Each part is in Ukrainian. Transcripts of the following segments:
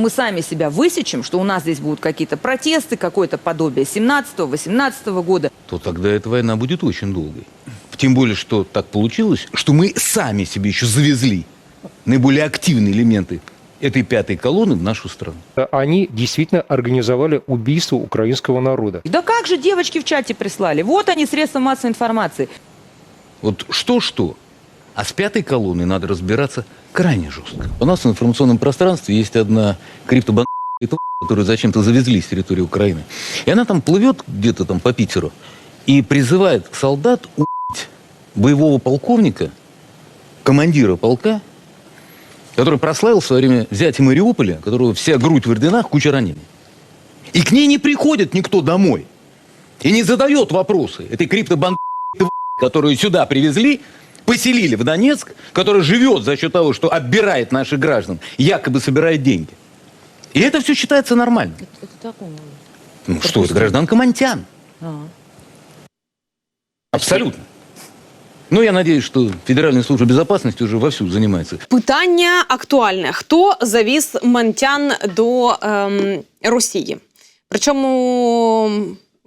мы сами себя высечем, что у нас здесь будут какие-то протесты, какое-то подобие 17-18 года. то тогда эта война будет очень долгой. Тем более, что так получилось, что мы сами себе еще завезли наиболее активные элементы этой пятой колонны в нашу страну. Они действительно организовали убийство украинского народа. Да как же девочки в чате прислали? Вот они, средства массовой информации. Вот что-что, а с пятой колонной надо разбираться крайне жестко. У нас в информационном пространстве есть одна криптобан которую зачем-то завезли с территории Украины. И она там плывет где-то там по Питеру и призывает солдат убить боевого полковника, командира полка, который прославил в свое время взятие Мариуполя, которого вся грудь в орденах, куча ранений. И к ней не приходит никто домой. И не задает вопросы этой криптобан которую сюда привезли, поселили в Донецк, который живет за счет того, что оббирает наших граждан, якобы собирает деньги. И это все считается нормально. Это такому. Ну что, это гражданка Монтян. Абсолютно. Ну, я надеюсь, что Федеральная служба безопасности уже вовсю занимается. Питання актуальне: хто завіз мантян до ем, Росії? Причому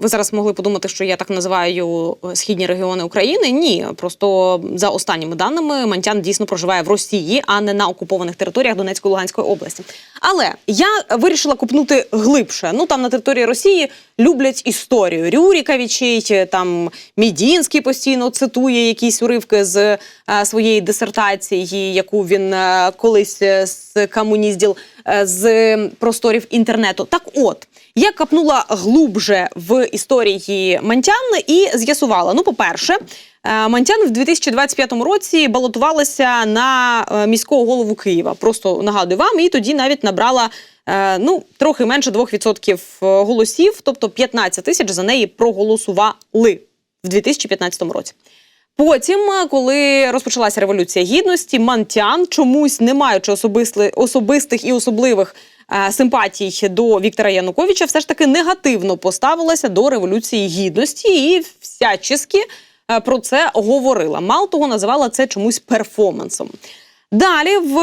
ви зараз могли подумати, що я так називаю е, східні регіони України. Ні, просто за останніми даними Мантян дійсно проживає в Росії, а не на окупованих територіях Донецької Луганської області. Але я вирішила купнути глибше. Ну там на території Росії люблять історію. Рюріковичей, там Мідінський постійно цитує якісь уривки з е, своєї дисертації, яку він е, колись е, скомуніздів е, з просторів інтернету. Так от. Я капнула глубже в історії Мантян і з'ясувала: ну, по-перше, е, Мантян в 2025 році балотувалася на е, міського голову Києва. Просто нагадую вам, і тоді навіть набрала е, ну трохи менше 2% голосів, тобто 15 тисяч за неї проголосували в 2015 році. Потім, коли розпочалася революція гідності, Мантян, чомусь не маючи особистих і особливих симпатій до Віктора Януковича, все ж таки негативно поставилася до революції гідності і всячески е, про це говорила. Мало того, називала це чомусь перформансом. Далі, в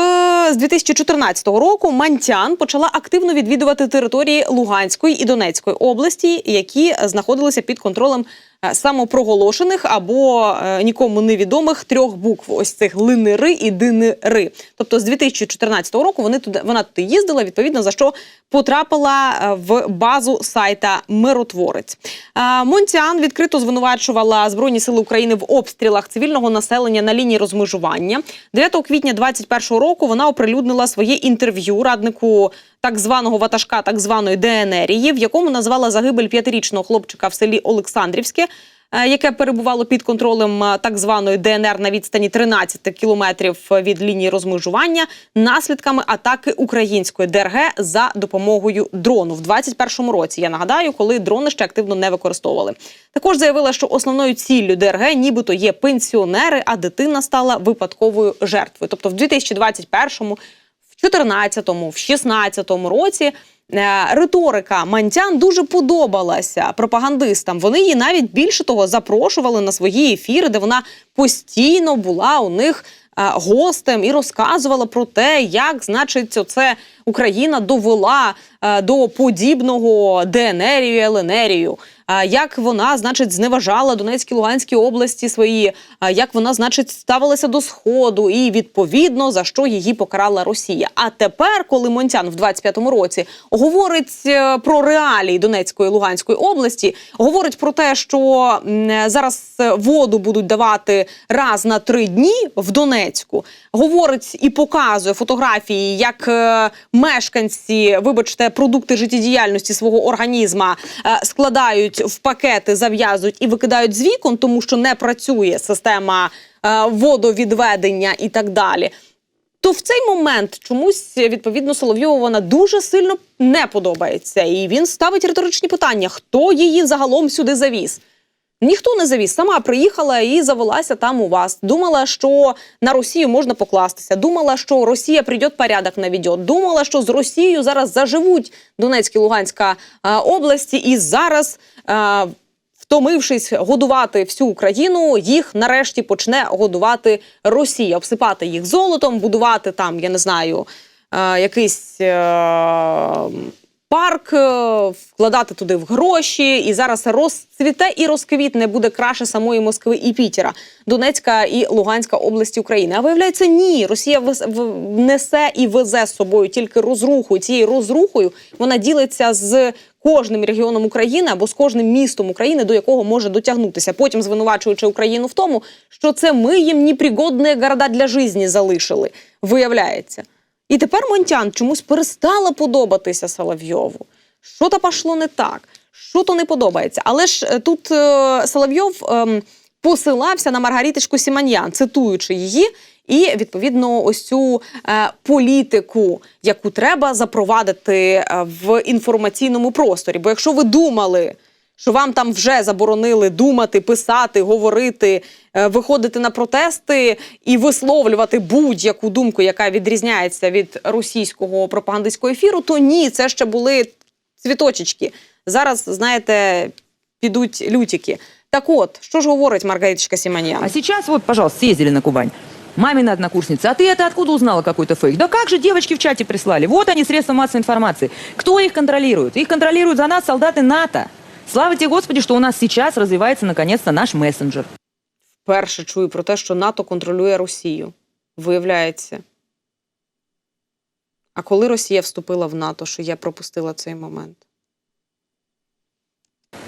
з 2014 року, Мантян почала активно відвідувати території Луганської і Донецької області, які знаходилися під контролем е, самопроголошених або е, нікому невідомих трьох букв: ось цих линери і динери. Тобто, з 2014 року вони туди вона туди їздила, відповідно за що потрапила е, в базу сайта Миротворець. Е, Монтян відкрито звинувачувала Збройні сили України в обстрілах цивільного населення на лінії розмежування. 9 квітня 2021 року вона оприлюднила своє інтерв'ю раднику так званого ватажка, так званої ДНРії, в якому назвала загибель п'ятирічного хлопчика в селі Олександрівське. Е, Яке перебувало під контролем е, так званої ДНР на відстані 13 кілометрів від лінії розмежування наслідками атаки української ДРГ за допомогою дрону в 2021 році. Я нагадаю, коли дрони ще активно не використовували. Також заявила, що основною ціллю ДРГ нібито є пенсіонери, а дитина стала випадковою жертвою. Тобто в 2021 в 14-му, в 16-му році е, риторика Мантян дуже подобалася пропагандистам. Вони її навіть більше того запрошували на свої ефіри, де вона постійно була у них е, гостем і розказувала про те, як, значить, оце Україна довела е, до подібного ДНРію і ЛНРію. Як вона, значить, зневажала Донецькій Луганській області свої, як вона, значить, ставилася до сходу, і відповідно за що її покарала Росія. А тепер, коли Монтян в 25-му році говорить е, про реалії Донецької Луганської області, говорить про те, що зараз е, воду будуть давати раз на три дні в Донецьку, говорить і показує фотографії, як е, мешканці, вибачте, продукти життєдіяльності свого організма е, складають в пакети, зав'язують і викидають з вікон, тому що не працює система е, водовідведення і так далі. То в цей момент чомусь відповідно Соловйову вона дуже сильно не подобається, і він ставить риторичні питання: хто її загалом сюди завіз? Ніхто не завіз. Сама приїхала і завелася там у вас. Думала, що на Росію можна покластися. Думала, що Росія прийде, порядок наведет. Думала, що з Росією зараз заживуть Донецька і Луганська е, області, і зараз. е, Втомившись годувати всю Україну, їх нарешті почне годувати Росія, обсипати їх золотом, будувати там, я не знаю, е, якийсь е, парк, е, вкладати туди в гроші, і зараз розцвіте і розквітне буде краще самої Москви і Пітера, Донецька і Луганська області України. А виявляється, ні, Росія несе і везе з собою тільки розруху. Цією розрухою вона ділиться з кожним регіоном України або з кожним містом України, до якого може дотягнутися. Потім звинувачуючи Україну в тому, що це ми їм непригодні города для житті залишили. Виявляється. І тепер Монтян чомусь перестала подобатися Соловйову. Що то пішло не так, що то не подобається. Але ж е, тут е, Соловйов ем, посилався на Маргариточку Сіманьян, цитуючи її, і відповідно ось цю е, політику, яку треба запровадити е, в інформаційному просторі. Бо якщо ви думали, що вам там вже заборонили думати, писати, говорити, е, виходити на протести і висловлювати будь-яку думку, яка відрізняється від російського пропагандистського ефіру, то ні, це ще були цвіточечки. Зараз, знаєте, підуть лютики. Так от, що ж говорить Маргариточка Сіманян? А сейчас вот, пожалуйста, съездили на Кубань. Мамина однокурсница, а ты это откуда узнала какой-то фейк? Да как же девочки в чате прислали? Вот они, средства массовой информации. Кто их контролирует? Их контролируют за нас солдаты НАТО. Слава тебе, Господи, что у нас сейчас развивается наконец-то наш мессенджер. Вперше чую про те, що НАТО контролює Росію. Виявляється. А коли Росія вступила в НАТО, що я пропустила цей момент?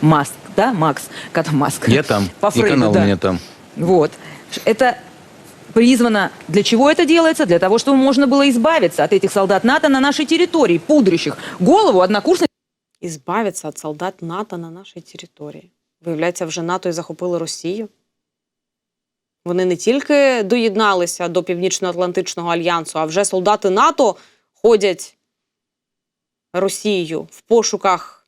Маск, да, Макс? Как Маск? Я там, По и Фрейду, канал да. у меня там. Вот. Это призвано... Для чего это делается? Для того, чтобы можно было избавиться от этих солдат НАТО на нашей территории, пудрящих голову однокурсницы І збавитися від солдат НАТО на нашій території. Виявляється, вже НАТО і захопили Росію. Вони не тільки доєдналися до Північно-Атлантичного альянсу, а вже солдати НАТО ходять Росією в пошуках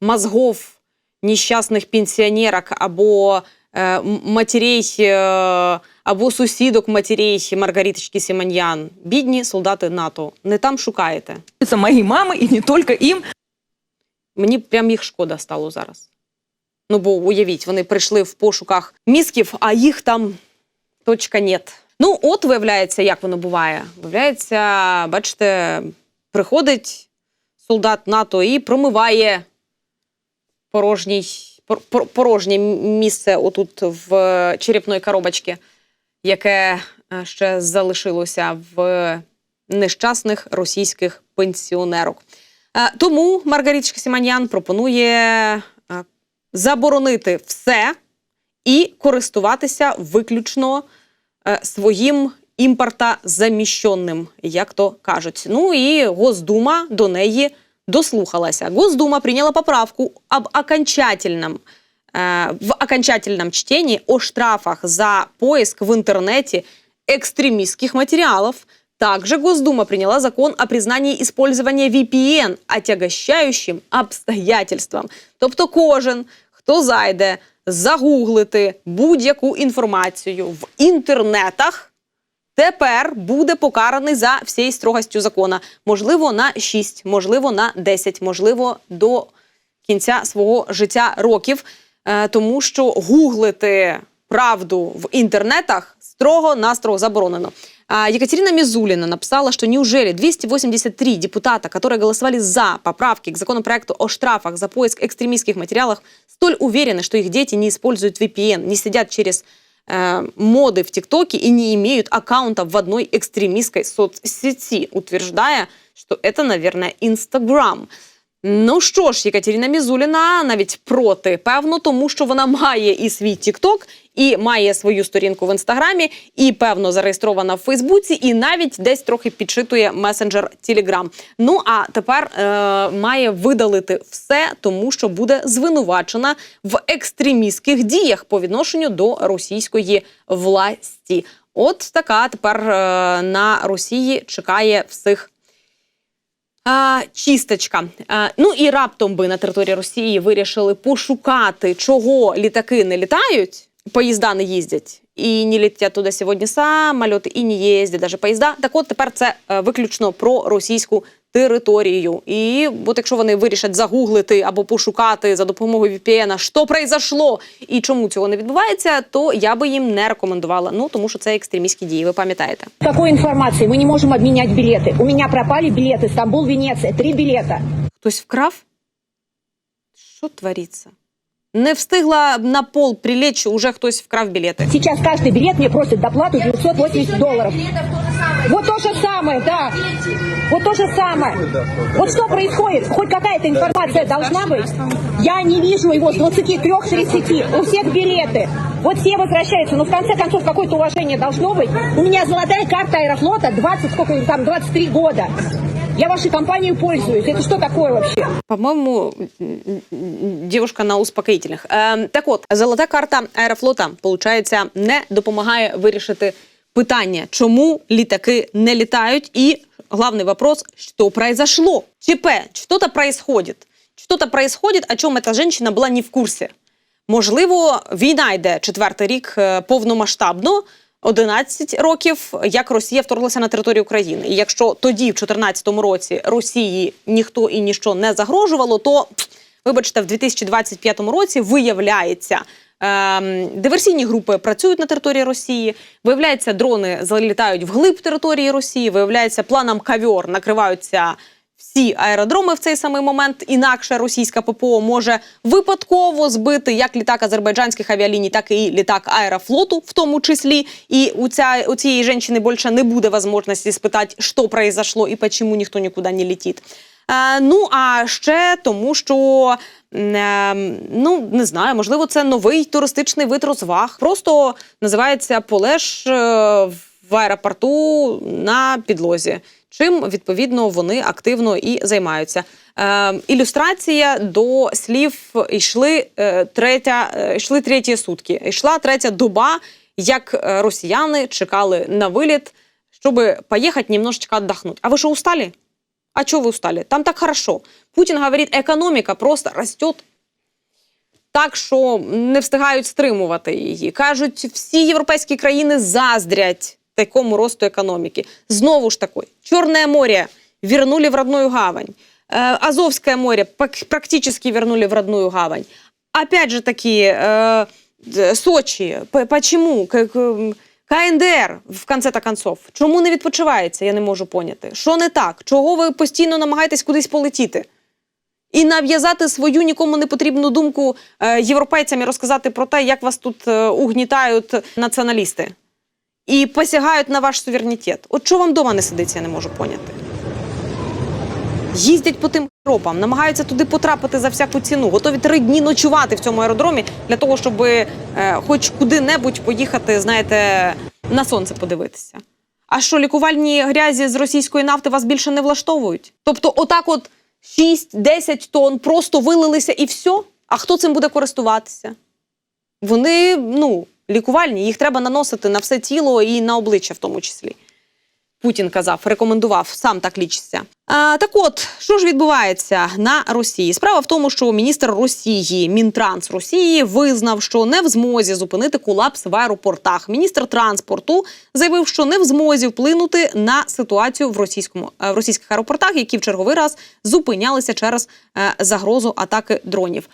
мозгов нещасних пенсіонерок або е, матерей, е, або сусідок матерей Маргариточки Сіманьян. Бідні солдати НАТО. Не там шукаєте. моей мамы, и не только им. Мені прям їх шкода стало зараз. Ну, бо уявіть, вони прийшли в пошуках мізків, а їх там точка нет. Ну, от виявляється, як воно буває. Виявляється, бачите, приходить солдат НАТО і промиває порожній, пор- пор- порожнє місце отут в черепної коробочці, яке е, ще залишилося в нещасних російських пенсіонерок. Е, Тому Маргариточка Сіманян пропонує е, заборонити все і користуватися виключно е, своїм імпортозаміщенним, як то кажуть. Ну і Госдума до неї дослухалася. Госдума прийняла поправку об окончательном в окончательном чтении о штрафах за поиск в интернете экстремистских материалов. Также Госдума приняла закон о признании использования VPN отягощающим обстоятельствам. Тобто кожен, хто зайде загуглити будь-яку інформацію в інтернетах, тепер буде покараний за всією строгостю закона. Можливо, на 6, можливо, на 10, можливо, до кінця свого життя років, Е, тому що гуглити правду в інтернетах строго-настрого заборонено. А, Екатерина Мизулина написала, что неужели 283 депутата, которые голосовали за поправки к законопроекту о штрафах за поиск экстремистских материалов, столь уверены, что их дети не используют VPN, не сидят через э, моды в ТикТоке и не имеют аккаунта в одной экстремистской соцсети, утверждая, что это, наверное, Инстаграм. Ну що ж, Єкатерина Мізуліна навіть проти, певно, тому що вона має і свій Тікток, і має свою сторінку в інстаграмі, і певно зареєстрована в Фейсбуці, і навіть десь трохи підшитує месенджер Телеграм. Ну а тепер е, має видалити все, тому що буде звинувачена в екстремістських діях по відношенню до російської власті. От така тепер е, на Росії чекає всіх а, чисточка. А, ну і раптом би на території Росії вирішили пошукати, чого літаки не літають, поїзда не їздять. І не літять туди сьогодні самоліти, і не їздять навіть поїзда. Так от тепер це е, виключно про російську територію. І от якщо вони вирішать загуглити або пошукати за допомогою VPN, що произошло і чому цього не відбувається, то я би їм не рекомендувала. Ну тому що це екстремістські дії. Ви пам'ятаєте? Такой информации мы не можем обменять билеты. У меня пропали билеты Стамбул, Венеция, три билета. Хтось вкрав? Що твориться? Не встигла на пол прилечь, уже хтось вкрав білети. Сейчас каждый билет мне просит доплату 980 долларов. Вот то же самое, да. Вот то же самое. Вот что происходит? Хоть какая-то информация должна быть. Я не вижу его с 23-30. У всех билеты. Вот все возвращаются. Но в конце концов какое-то уважение должно быть. У меня золотая карта Аэрофлота 20, сколько там, 23 года. Я вашей компанией пользуюсь. Это что такое вообще? По-моему, м, м, девушка на успокоїтельних. Е, так от, золота карта Аерофлота, получається, не допомагає вирішити питання, чому літаки не літають. І главний вопрос, що произошло? ЧП, что-то происходит. Что-то происходит, о чому ця жінка була не в курсі. Можливо, війна йде четвертий рік е, повномасштабно. 11 років, як Росія вторглася на територію України. І якщо тоді, в 2014 році, Росії ніхто і ніщо не загрожувало, то вибачте, в 2025 році виявляється. Ем, Диверсійні групи працюють на території Росії. Виявляється, дрони залітають вглиб території Росії. Виявляється, планом кавьор накриваються всі аеродроми в цей самий момент. Інакше російська ППО може випадково збити як літак азербайджанських авіаліній, так і літак аерофлоту, в тому числі. І у, ця, у цієї жінки більше не буде можливості спитати, що произошло і чому ніхто нікуди не летить. Е, ну а ще тому, що ну не знаю, можливо, це новий туристичний вид розваг. Просто називається полеж е, в аеропорту на підлозі. Чим відповідно вони активно і займаються. Е, ілюстрація до слів йшли е, третя, е, йшли треті сутки. Йшла третя доба, як росіяни чекали на виліт, щоб поїхати немножечко віддохнути. А ви що устали? А чего вы устали? Там так хорошо. Путін говорить, економіка просто росте так, що не встигають стримувати її. Кажуть, всі європейські країни заздрять такому росту економіки. Знову ж таки, Чорне море вернули в родную гавань. Э, Азовское море пак- практически вернули в родную гавань. Опять же таки, э, д- Сочи. П- Почему? КНДР в конце-то концов. Чому не відпочивається? Я не можу поняти. Що не так? Чого ви постійно намагаєтесь кудись полетіти? І нав'язати свою нікому не потрібну думку е, європейцям і розказати про те, як вас тут е, угнітають націоналісти і посягають на ваш суверенітет. От що вам дома не сидиться, я не можу поняти. Їздять по тим аеропам, намагаються туди потрапити за всяку ціну, готові три дні ночувати в цьому аеродромі для того, щоб е, хоч куди-небудь поїхати, знаєте, на сонце подивитися. А що лікувальні грязі з російської нафти вас більше не влаштовують? Тобто, отак, от 6-10 тонн просто вилилися і все. А хто цим буде користуватися? Вони ну, лікувальні, їх треба наносити на все тіло і на обличчя, в тому числі. Путін казав, рекомендував, сам так лічиться. А, так от, що ж відбувається на Росії? Справа в тому, що міністр Росії, Мінтранс Росії, визнав, що не в змозі зупинити колапс в аеропортах. Міністр транспорту заявив, що не в змозі вплинути на ситуацію в російському е, в російських аеропортах, які в черговий раз зупинялися через е, загрозу атаки дронів.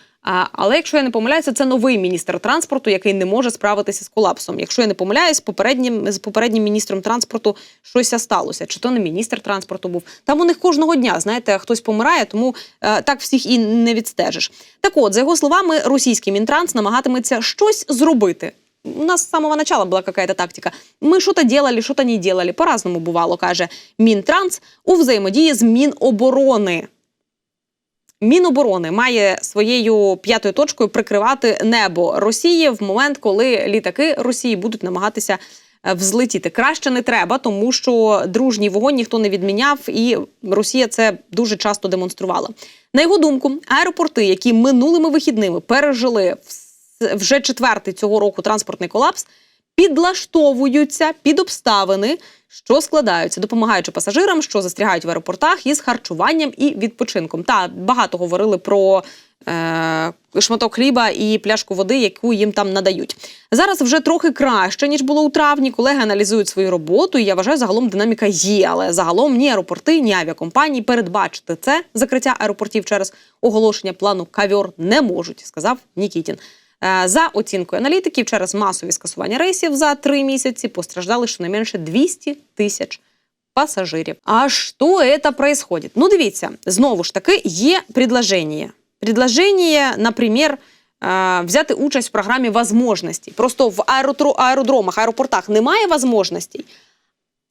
Але якщо я не помиляюся, це новий міністр транспорту, який не може справитися з колапсом. Якщо я не помиляюсь, попереднім з попереднім міністром транспорту щось сталося. Чи то не міністр транспорту був? Там у них кожного дня, знаєте, хтось помирає, тому е, так всіх і не відстежиш. Так от, за його словами, російський мінтранс намагатиметься щось зробити. У нас з самого начала була какая-то тактика. Ми що-то делали, що-то не делали. По-разному бувало, каже Мінтранс у взаємодії з Міноборони. Міноборони має своєю п'ятою точкою прикривати небо Росії в момент, коли літаки Росії будуть намагатися е, взлетіти. Краще не треба, тому що дружній вогонь ніхто не відміняв, і Росія це дуже часто демонструвала. На його думку, аеропорти, які минулими вихідними пережили вже четвертий цього року транспортний колапс, підлаштовуються під обставини, що складаються, допомагаючи пасажирам, що застрягають в аеропортах із харчуванням і відпочинком. Та багато говорили про е, шматок хліба і пляшку води, яку їм там надають. Зараз вже трохи краще ніж було у травні. Колеги аналізують свою роботу. І я вважаю, загалом динаміка є. Але загалом ні аеропорти, ні авіакомпанії передбачити це закриття аеропортів через оголошення плану кавьор не можуть, сказав Нікітін. Е, За оцінкою аналітиків, через масові скасування рейсів за три місяці постраждали щонайменше 200 тисяч пасажирів. А що це происходит? Ну, дивіться, знову ж таки, є предложення. Предложення, наприклад, е, взяти участь в програмі возможностей. Просто в аеродромах, аеропортах немає возможностей,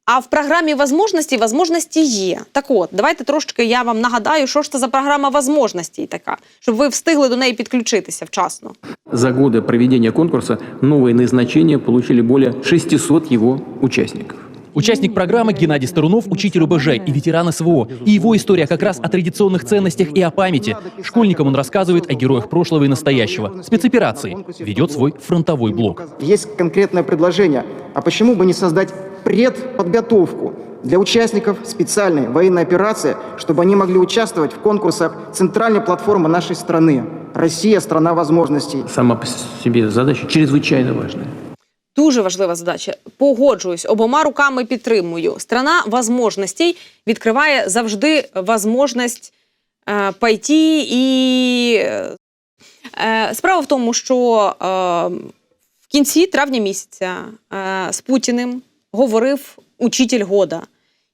а в програмі возможності возможності є. Так от, давайте трошки я вам нагадаю, що ж це за програма возможностей така, щоб ви встигли до неї підключитися вчасно. За годы проведения конкурса новые назначения получили более 600 его участников. Участник программы Геннадий Старунов – учитель ОБЖ и ветеран СВО. И его история как раз о традиционных ценностях и о памяти. Школьникам он рассказывает о героях прошлого и настоящего. Спецоперации. Ведет свой фронтовой блог. Есть конкретное предложение. А почему бы не создать предподготовку для участников специальной военной операции, чтобы они могли участвовать в конкурсах центральной платформы нашей страны? Россия – страна возможностей. Сама по себе задача чрезвычайно важная. Дуже важлива задача. Погоджуюсь, обома руками підтримую. Страна возможностей відкриває завжди возможність е, пойти і. е, справа в тому, що е, в кінці травня місяця е, з Путіним говорив учитель года,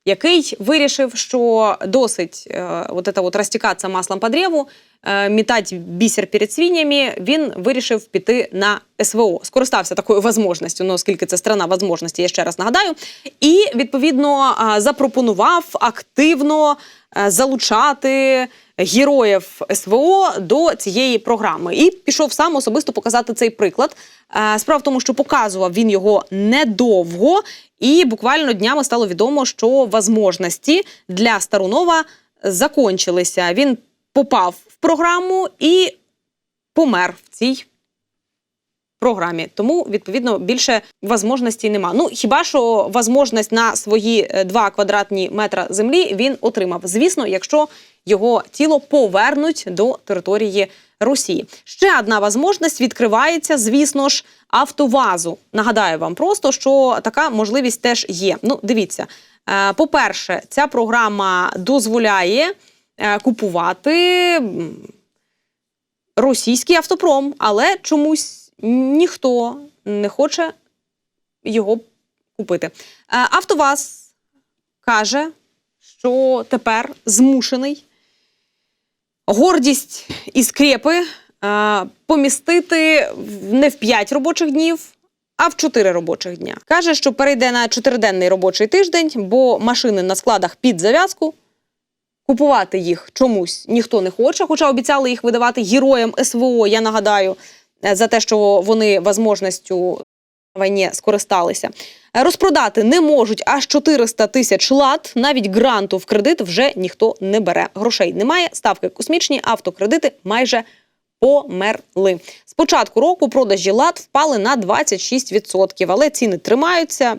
який вирішив, що досить е, от это от розтікатися маслом по древу, е, мітати бісер перед свинями, він вирішив піти на СВО. Скористався такою можливістю, ну, оскільки це страна можливості, я ще раз нагадаю. І відповідно е, запропонував активно е, залучати героїв СВО до цієї програми. І пішов сам особисто показати цей приклад. Е, Справа в тому, що показував він його недовго, і буквально днями стало відомо, що возможності для Старунова закончилися. Він попав в програму і помер в цій програмі. Тому, відповідно, більше возможностей нема. Ну, хіба що возможність на свої е, 2 квадратні метра землі він отримав. Звісно, якщо його тіло повернуть до території Росії. Ще одна можливість відкривається, звісно ж, автовазу. Нагадаю вам просто, що така можливість теж є. Ну, дивіться. Е, По-перше, ця програма дозволяє е, купувати російський автопром, але чомусь ніхто не хоче його купити. Е, Автоваз каже, що тепер змушений гордість і скрепи е, помістити не в 5 робочих днів, а в 4 робочих дня. Каже, що перейде на 4-денний робочий тиждень, бо машини на складах під зав'язку. Купувати їх чомусь ніхто не хоче, хоча обіцяли їх видавати героям СВО, я нагадаю, е, за те, що вони можливістю війні скористалися. Е, Розпродати не можуть аж 400 тисяч лат. Навіть гранту в кредит вже ніхто не бере. Грошей немає. Ставки космічні, автокредити майже померли. З початку року продажі лат впали на 26%, але ціни тримаються.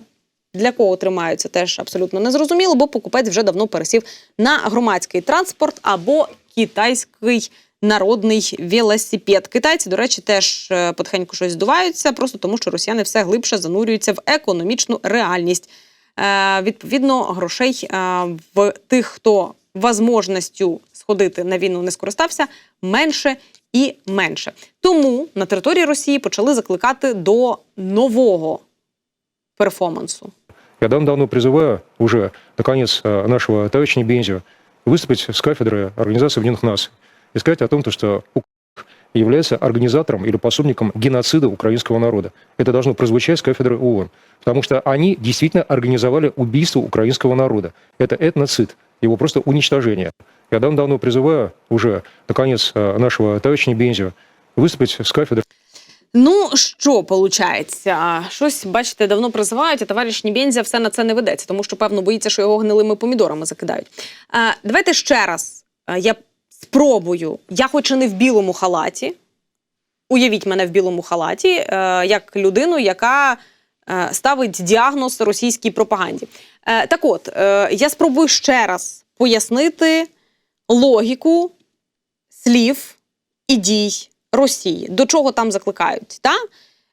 Для кого тримаються, теж абсолютно незрозуміло, бо покупець вже давно пересів на громадський транспорт або китайський народний велосипед. Китайці, до речі, теж е, потихеньку щось здуваються, просто тому що росіяни все глибше занурюються в економічну реальність. Е, відповідно, грошей е, в тих, хто возможністю сходити на війну не скористався, менше і менше. Тому на території Росії почали закликати до нового перформансу. Я давно призываю уже, наконец, э, нашего товарища Небензя выступить с кафедры Организации Объединенных Наций и сказать о том, то, что Украина является организатором или пособником геноцида украинского народа. Это должно прозвучать с кафедры ООН. Потому что они действительно организовали убийство украинского народа. Это этноцид, его просто уничтожение. Я давно призываю уже, наконец, э, нашего товарища Небензя выступить с кафедры Ну що виходить? Щось, бачите, давно призивають, а товариш Нібензя все на це не ведеться, тому що, певно, боїться, що його гнилими помідорами закидають. Е, давайте ще раз е, я спробую. Я хоч і не в білому халаті. Уявіть мене в білому халаті, е, як людину, яка е, ставить діагноз російській пропаганді. Е, так от, е, я спробую ще раз пояснити логіку слів і дій Росії. До чого там закликають? Та?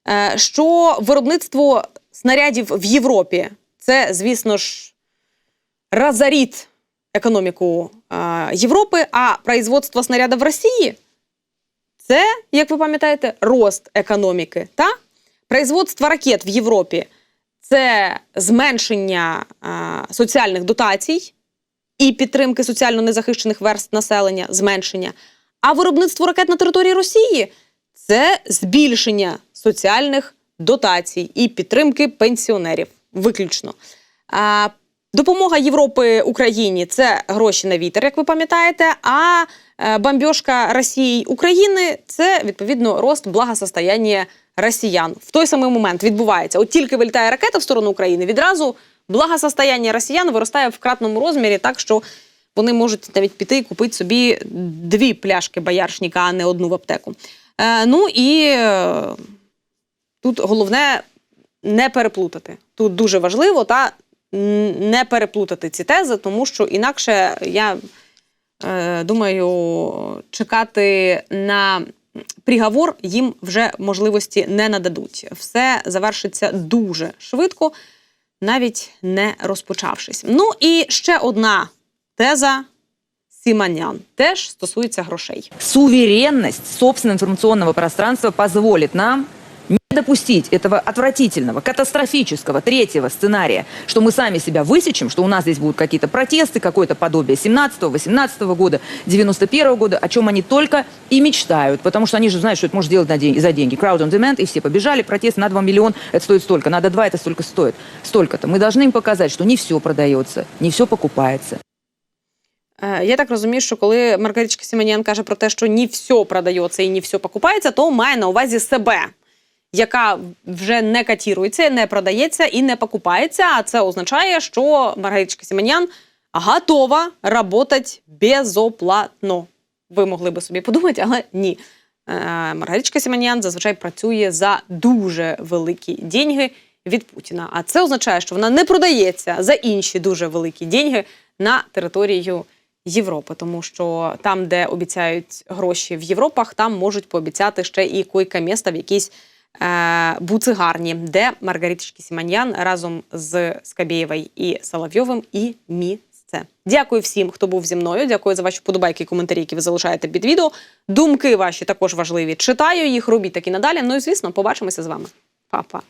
Е, Що виробництво снарядів в Європі це, звісно ж, разорит економіку е, Європи, а производство снарядів в Росії це, як ви пам'ятаєте, рост економіки. Та? Производство ракет в Європі це зменшення е, соціальних дотацій і підтримки соціально незахищених верств населення, зменшення. А виробництво ракет на території Росії це збільшення соціальних дотацій і підтримки пенсіонерів. Виключно. Допомога Європи Україні це гроші на вітер, як ви пам'ятаєте. А е, бомбьошка Росії України це відповідно рост благосостояння росіян. В той самий момент відбувається. От тільки вилітає ракета в сторону України, відразу благосостояння росіян виростає в кратному розмірі, так що вони можуть навіть піти і купити собі дві пляшки бояршника, а не одну в аптеку. Е, ну і е, тут головне не переплутати. Тут дуже важливо та не переплутати ці тези, тому що інакше я е, думаю, чекати на приговор їм вже можливості не нададуть. Все завершиться дуже швидко, навіть не розпочавшись. Ну і ще одна теза Сіманян теж стосується грошей. Суверенность собственного информационного пространства позволит нам допустить этого отвратительного, катастрофического третьего сценария, что мы сами себя высечем, что у нас здесь будут какие-то протесты, какое-то подобие 17-18 года, 91 года, о чем они только и мечтают, потому что они же знают, что это можно сделать на деньги, за деньги. Crowd on demand, и все побежали, протест на 2 миллиона, это стоит столько, надо 2, это столько стоит. Столько-то. Мы должны им показать, что не все продается, не все покупается. Е, Я так розумію, що коли Маргаричка Сіманян каже про те, що не все продається і не все покупається, то має на увазі себе, Яка вже не катірується, не продається і не покупається. А це означає, що Маргаричка Сіманян готова працювати безоплатно. Ви могли би собі подумати, але ні. Е, Маргаричка Сіманян зазвичай працює за дуже великі деньги від Путіна. А це означає, що вона не продається за інші дуже великі деньги на територію Європи, тому що там, де обіцяють гроші в Європах, там можуть пообіцяти ще і койка міста в якійсь буцигарні, де Маргаріточки Сіманьян разом з Скабєєвою і Соловйовим і місце. Дякую всім, хто був зі мною. Дякую за ваші подобайки і коментарі, які ви залишаєте під відео. Думки ваші також важливі. Читаю їх, робіть так і надалі. Ну і звісно, побачимося з вами. Па-па.